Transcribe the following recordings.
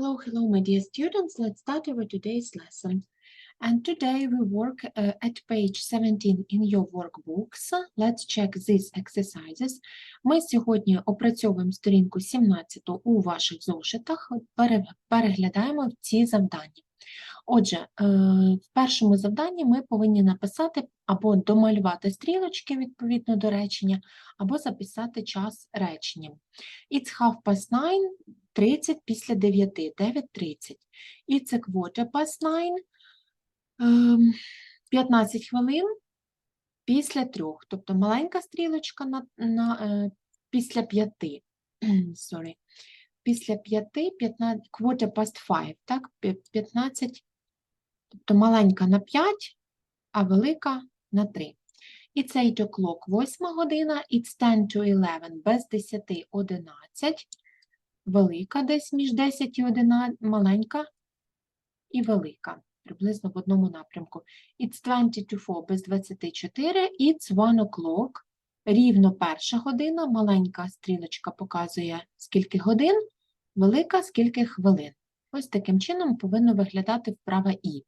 Hello, hello, my dear students. Let's start our today's lesson. And today we work uh, at page 17 in your workbooks. Let's check these exercises. Ми сьогодні опрацьовуємо сторінку 17 у ваших зошитах, переглядаємо ці завдання. Отже, е, в першому завданні ми повинні написати або домалювати стрілочки відповідно до речення, або записати час речення. It's half past nine, 30 після 9, 9.30. It's a quarter past nine, ем, 15 хвилин після трьох. Тобто маленька стрілочка на, на, е, після п'яти. Sorry. Після п'яти, 15, quarter past five, так, 15, тобто маленька на 5, а велика на 3. It's 8 o'clock, 8 година, it's 10 to 11, без 10, 11, велика десь між 10 і 11, маленька і велика, приблизно в одному напрямку. It's 20 to 4, без 24, it's 1 o'clock, рівно перша година, маленька стрілочка показує скільки годин, велика скільки хвилин. Ось таким чином повинно виглядати вправа І.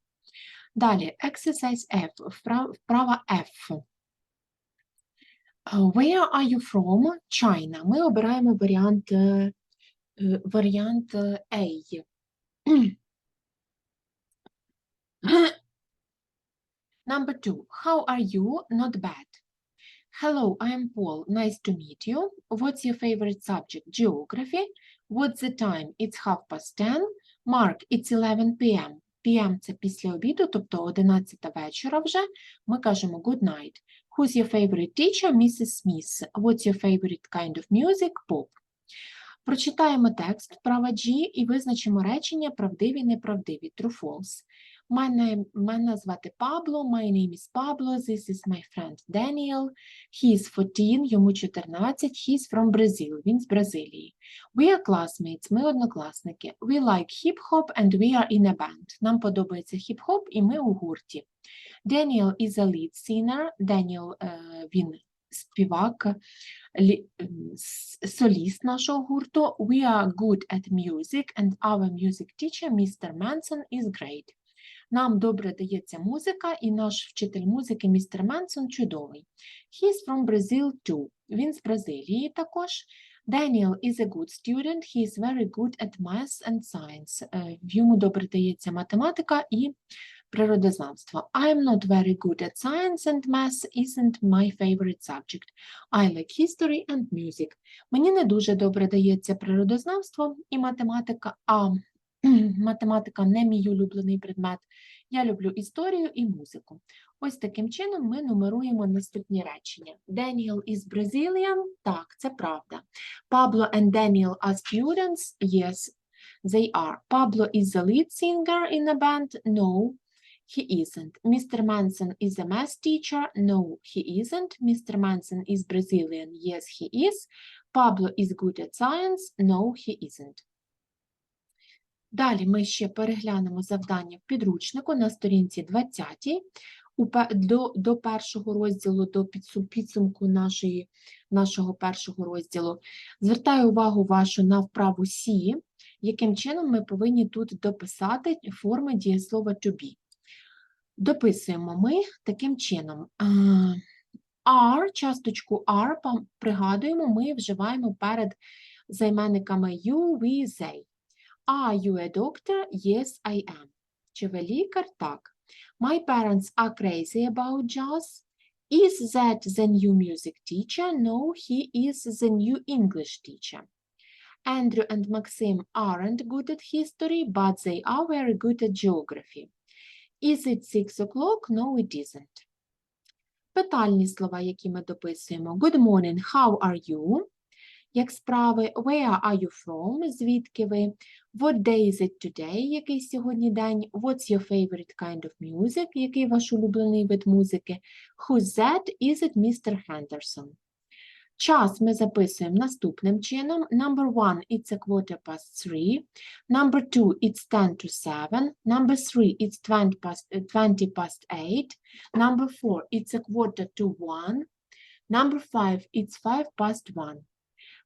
Далі, exercise F, вправа F. Where are you from? China. Ми обираємо варіант, е, варіант е, A. Number two, how are you? Not bad. Hello, I am Paul. Nice to meet you. What's your favorite subject? Geography. What's the time? It's half past 10. Mark, it's 11 p.m. PM – це після обіду, тобто 11 вечора вже. Ми кажемо good night. Who's your favorite teacher? Mrs. Smith. What's your favorite kind of music? Pop. Прочитаємо текст вправа G і визначимо речення правдиві, неправдиві, true, false. Мене, мене звати Пабло, my name is Pablo, this is my friend Daniel, he is 14, йому 14, he's from Brazil, він з Бразилії. We are classmates, ми однокласники. We like hip-hop and we are in a band. Нам подобається хіп-хоп і ми у гурті. Daniel is a lead singer, Daniel, е, він співак, лі- соліст нашого гурту. We are good at music and our music teacher, Mr. Manson, is great. Нам добре дається музика, і наш вчитель музики, містер Менсон, чудовий. He's from Brazil too. Він з Бразилії також. Daniel is a good student. He is very good at maths and science. Е, Йому добре дається математика і природознавство. I am not very good at science and maths isn't my favorite subject. I like history and music. Мені не дуже добре дається природознавство і математика, а математика не мій улюблений предмет. Я люблю історію і музику. Ось таким чином ми нумеруємо наступні речення. Daniel is Brazilian? Так, це правда. Pablo and Daniel are students? Yes, they are. Pablo is the lead singer in a band? No, he isn't. Mr. Manson is a math teacher? No, he isn't. Mr. Manson is Brazilian? Yes, he is. Pablo is good at science? No, he isn't. Далі ми ще переглянемо завдання в підручнику на сторінці 20 у до, до першого розділу, до підсумку нашої, нашого першого розділу. Звертаю увагу вашу на вправу Сі, яким чином ми повинні тут дописати форми дієслова to be. Дописуємо ми таким чином. Are, часточку пам- пригадуємо, ми вживаємо перед займенниками you, we, they. Are you a doctor? Yes, I am. Чи ви лікар? Так. My parents are crazy about jazz. Is that the new music teacher? No, he is the new English teacher. Andrew and Maxim aren't good at history, but they are very good at geography. Is it six o'clock? No, it isn't. Питальні слова, які ми дописуємо. Good morning, how are you? Як справи? Where are you from? Звідки ви? What day is it today? Який сьогодні день? What's your favorite kind of music? Який ваш улюблений вид музики? Who's that? Is it Mr. Henderson? Час ми записуємо наступним чином. Number one, it's a quarter past three. Number two, it's 10 to 7. Number three, it's 20 past, uh, 20 past 8. Number four, it's a quarter to 1. Number five, it's 5 past 1.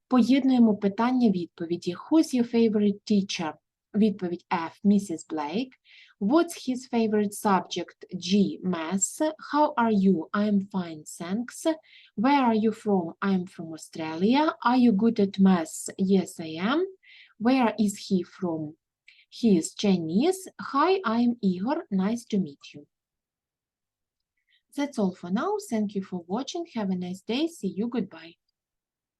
Поєднуємо питання відповіді. Who's your favorite teacher? Відповідь F. Mrs. Blake. What's his favorite subject? G. Maths. How are you? I'm fine, thanks. Where are you from? I'm from Australia. Are you good at maths? Yes, I am. Where is he from? He is Chinese. Hi, I'm Igor. Nice to meet you. That's all for now. Thank you for watching. Have a nice day. See you. Goodbye.